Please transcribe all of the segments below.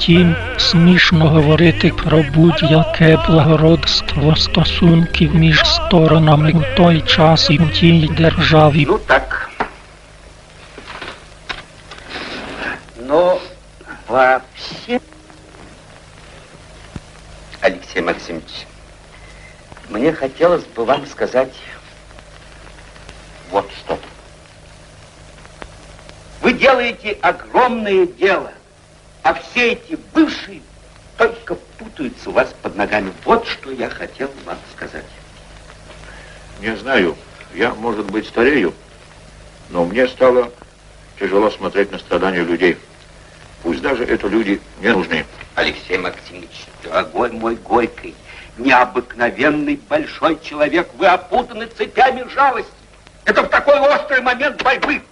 Втім, смішно говорити про будь-яке благородство стосунків між сторонами у той час і в тій державі. Ну так. Но вообще... Алексей Максимович, мне хотелось бы вам сказать вот что. Вы делаете огромное дело, а все эти бывшие только путаются у вас под ногами. Вот что я хотел вам сказать. Не знаю, я, может быть, старею, но мне стало тяжело смотреть на страдания людей. Пусть даже это люди не нужны. Алексей Максимович, дорогой мой Горький, необыкновенный большой человек, вы опутаны цепями жалости. Это в такой острый момент борьбы.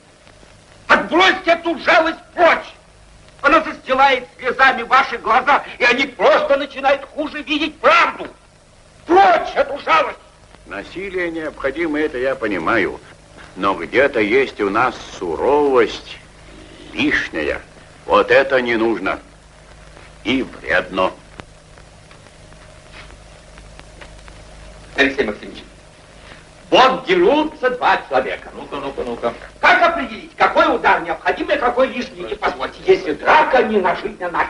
Отбросьте эту жалость прочь. Она застилает слезами ваши глаза, и они просто начинают хуже видеть правду. Прочь эту жалость! Насилие необходимо, это я понимаю. Но где-то есть у нас суровость лишняя. Вот это не нужно. И вредно. Алексей Максимович, вот дерутся два человека. Ну-ка, ну-ка, ну-ка. Как определить, какой удар необходим и какой лишний? Не позвольте, если драка не на жизнь, а на.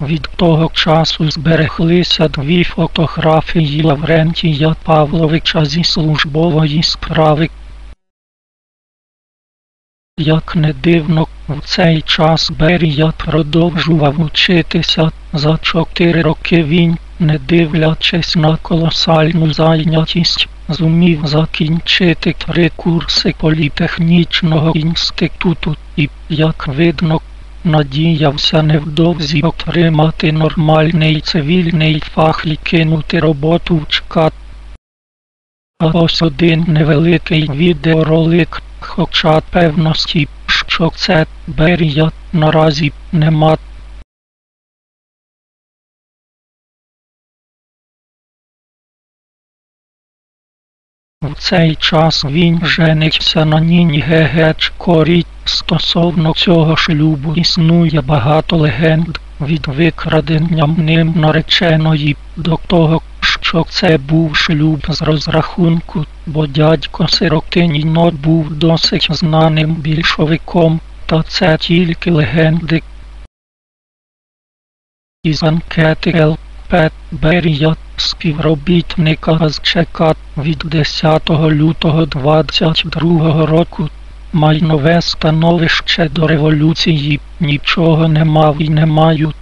Від того часу збереглися дві фотографії Лаврентія Павловича зі службової справи. Як не дивно, в цей час Берія продовжував учитися. За чотири роки він, не дивлячись на колосальну зайнятість, зумів закінчити три курси політехнічного інституту і, як видно, надіявся невдовзі отримати нормальний цивільний фах і кинути роботу в ЧКАТ. А ось один невеликий відеоролик, хоча певності, що це Берія наразі нема. В цей час він жениться на Ніні Гегечкорі. Стосовно цього шлюбу існує багато легенд від викрадення ним нареченої до того, що це був шлюб з розрахунку, бо дядько Сиротиніно був досить знаним більшовиком, та це тільки легенди. Із анкети ЛП Берія, співробітника з ЧК від 10 лютого 22 року, майнове становище до революції нічого не мав і не маю.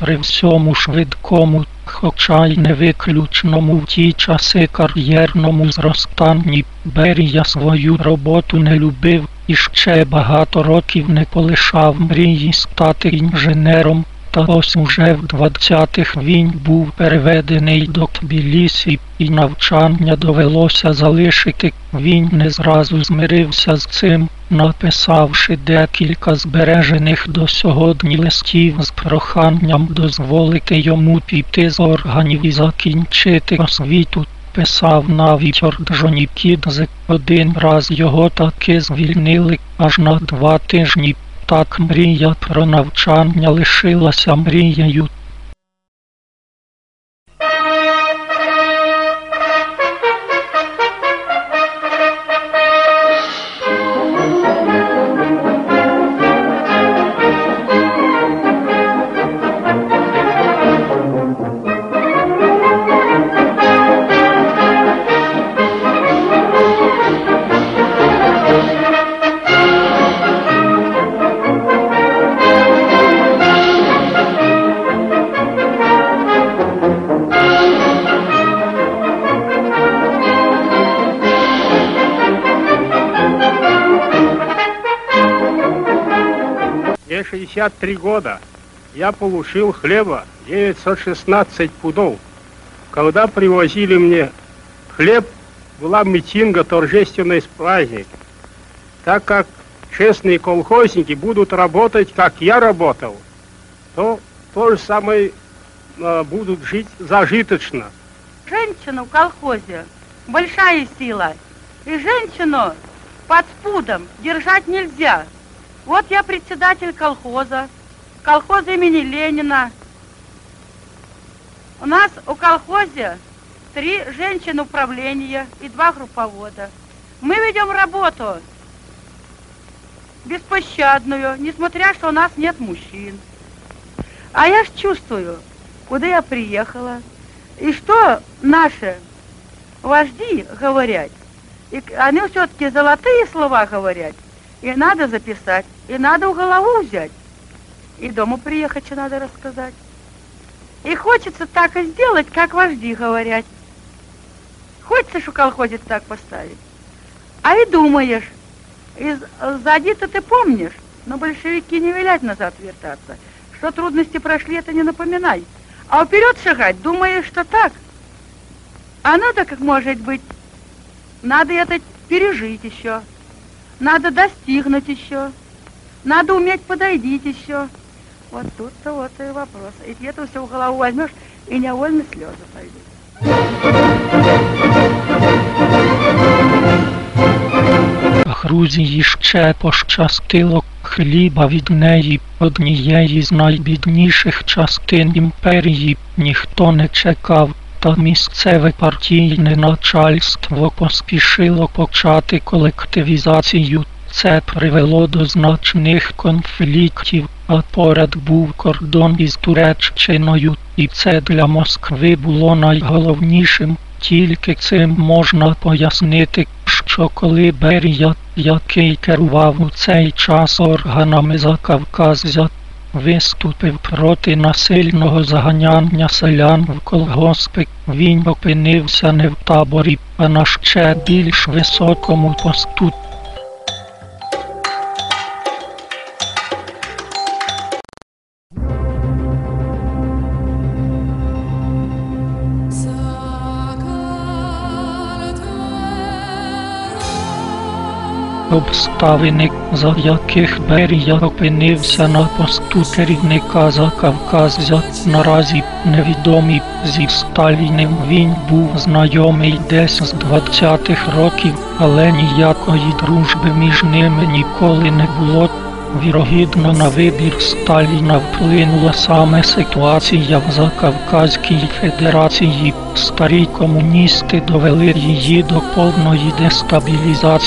При всьому швидкому, хоча й не виключному в ті часи кар'єрному зростанні, Берія свою роботу не любив і ще багато років не полишав мрії стати інженером. Та ось уже в 20-х він був переведений до Тбілісі, і навчання довелося залишити. Він не зразу змирився з цим, написавши декілька збережених до сьогодні листів з проханням дозволити йому піти з органів і закінчити освіту. Писав навіть Орджонікідзе. Один раз його таки звільнили аж на два тижні. Так мрія про навчання лишилася мрією. Мне 63 года. Я получил хлеба 916 пудов. Когда привозили мне хлеб, была митинга, торжественный праздник. Так как честные колхозники будут работать, как я работал, то то же самое э, будут жить зажиточно. Женщину в колхозе большая сила. И женщину под спудом держать нельзя. Вот я председатель колхоза. колхоз имени Ленина. У нас у колхозе три женщины управления и два групповода. Мы ведем работу беспощадную, несмотря, что у нас нет мужчин. А я ж чувствую, куда я приехала, и что наши вожди говорят. И они все-таки золотые слова говорят, и надо записать, и надо в голову взять, и дома приехать, что надо рассказать. И хочется так и сделать, как вожди говорят. Хочется, что колхозец так поставить. А и думаешь, и сзади-то ты помнишь, но большевики не велят назад вертаться. Что трудности прошли, это не напоминай. А вперед шагать, думаешь, что так. А надо, как может быть, надо это пережить еще. Надо достигнуть еще. Надо уметь подойдить еще. Вот тут-то вот и вопрос. И это все в голову возьмешь, и невольно слезы пойдут. Грузії ще пощастило хліба від неї, однієї з найбідніших частин імперії, ніхто не чекав, та місцеве партійне начальство поспішило почати колективізацію. Це привело до значних конфліктів, а поряд був кордон із Туреччиною, і це для Москви було найголовнішим. Тільки цим можна пояснити, що коли Берія, який керував у цей час органами Закавказя, виступив проти насильного заганяння селян в колгоспи, він опинився не в таборі, а на ще більш високому посту. Обставини, за яких Берія опинився на посту керівника Закавказя, наразі невідомі зі Сталіним він був знайомий десь з 20-х років, але ніякої дружби між ними ніколи не було. Вірогідно на вибір Сталіна вплинула саме ситуація в Закавказькій Федерації. Старі комуністи довели її до повної дестабілізації.